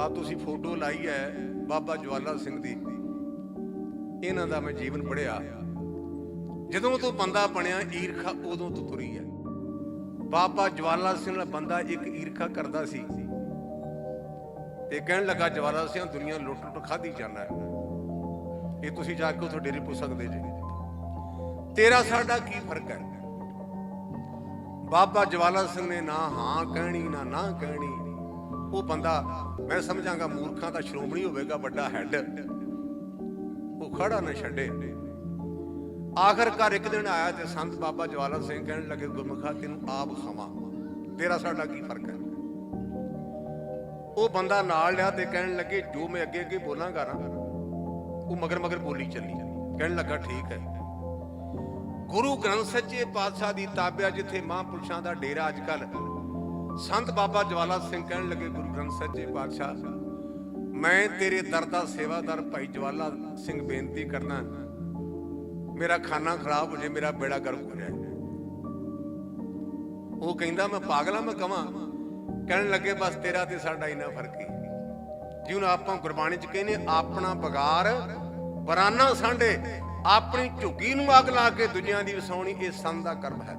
ਆ ਤੁਸੀਂ ਫੋਟੋ ਲਾਈ ਹੈ ਬਾਬਾ ਜਵਾਲਾ ਸਿੰਘ ਦੀ। ਇਹਨਾਂ ਦਾ ਮੈਂ ਜੀਵਨ ਪੜਿਆ ਜਦੋਂ ਤੋਂ ਬੰਦਾ ਬਣਿਆ ਈਰਖਾ, ਉਦੋਂ ਤੋਂ ਤੁਰੀ ਹੈ। ਬਾਬਾ ਜਵਾਲਾ ਸਿੰਘ ਦਾ ਬੰਦਾ ਇੱਕ ਈਰਖਾ ਕਰਦਾ ਸੀ। ਤੇ ਕਹਿਣ ਲੱਗਾ, ਜਵਾਲਾ ਸਿੰਘ, ਦੁਨੀਆ ਲੁੱਟ ਲੁੱਟ ਖਾਦੀ ਜਾਂਦਾ ਹੈ। ਇਹ ਤੁਸੀਂ ਜਾ ਕੇ ਉਥੋਂ ਡੇਰੇ ਪੁੱਛ ਸਕਦੇ ਜੀ। ਤੇਰਾ ਸਾਡਾ ਕੀ ਫ਼ਰਕ ਹੈ? ਬਾਬਾ ਜਵਾਲਾ ਸਿੰਘ ਨੇ ਨਾ ਹਾਂ ਕਹਿਣੀ, ਨਾ ਨਾ ਕਹਿਣੀ। ਉਹ ਬੰਦਾ, ਮੈਂ ਸਮਝਾਂਗਾ ਮੂਰਖਾਂ ਦਾ ਸ਼੍ਰੋਮਣੀ ਹੋਵੇਗਾ ਵੱਡਾ ਹੈੱਡ। ਉਹ ਖੜਾ ਨਾ ਛੱਡੇ। ਆਖਰਕਾਰ ਇੱਕ ਦਿਨ ਆਇਆ ਤੇ ਸੰਤ ਬਾਬਾ ਜਵਾਲਾ ਸਿੰਘ ਕਹਿਣ ਲੱਗੇ, ਗੁਰਮੁਖਾ, ਤੈਨੂੰ ਆਪ ਖਾਵਾਂ। ਤੇਰਾ ਸਾਡਾ ਕੀ ਫ਼ਰਕ ਹੈ? ਉਹ ਬੰਦਾ ਨਾਲ ਲਿਆ ਤੇ ਕਹਿਣ ਲੱਗੇ, ਜੋ ਮੈਂ ਅੱਗੇ ਅੱਗੇ ਬੋਲਾਂਗਾ ਨਾ, ਉਹ ਮਗਰ ਮਗਰ ਬੋਲੀ ਚੱਲੀ। ਕਹਿਣ ਲੱਗਾ, ਠੀਕ ਹੈ। ਗੁਰੂ ਗ੍ਰੰਥ ਸੱਚੇ ਪਾਤਸ਼ਾਹ ਦੀ ਤਾਬਿਆ ਜਿੱਥੇ ਮਹਾਂਪੁਰਸ਼ਾਂ ਦਾ ਡੇਰਾ ਅੱਜ ਕੱਲ ਸੰਤ ਬਾਬਾ ਜਵਾਲਾ ਸਿੰਘ ਕਹਿਣ ਲੱਗੇ, ਗੁਰੂ ਗ੍ਰੰਥ ਸਾਹਿਬ ਜੀ, ਪਾਤਸ਼ਾਹ, ਮੈਂ ਤੇਰੇ ਦਰ ਦਾ ਸੇਵਾਦਾਰ ਭਾਈ ਜਵਾਲਾ ਸਿੰਘ ਬੇਨਤੀ ਕਰਨਾ ਮੇਰਾ ਖਾਨਾ ਖਰਾਬ ਹੋ ਜੇ, ਮੇਰਾ ਬੇੜਾ ਗਰਕ ਹੋ ਜਾਏ। ਉਹ ਕਹਿੰਦਾ, ਮੈਂ ਪਾਗਲਾ ਮੈਂ ਕਵਾਂ। ਕਹਿਣ ਲੱਗੇ, ਬਸ ਤੇਰਾ ਤੇ ਸਾਡਾ ਇਨਾ ਫ਼ਰਕ ਹੀ ਜਿਹਨੂੰ ਆਪਾਂ ਗੁਰਬਾਣੀ ਚ ਕਹਿੰਦੇ ਆਪਣਾ ਬਗਾਰ ਬਰਾਨਾ ਸਾਂਡੇ ਆਪਣੀ ਝੁੱਗੀ ਨੂੰ ਅੱਗ ਲਾ ਕੇ ਦੁਨੀਆ ਦੀ ਵਸਾਉਣੀ, ਇਹ ਸੰਤ ਦਾ ਕਰਮ ਹੈ।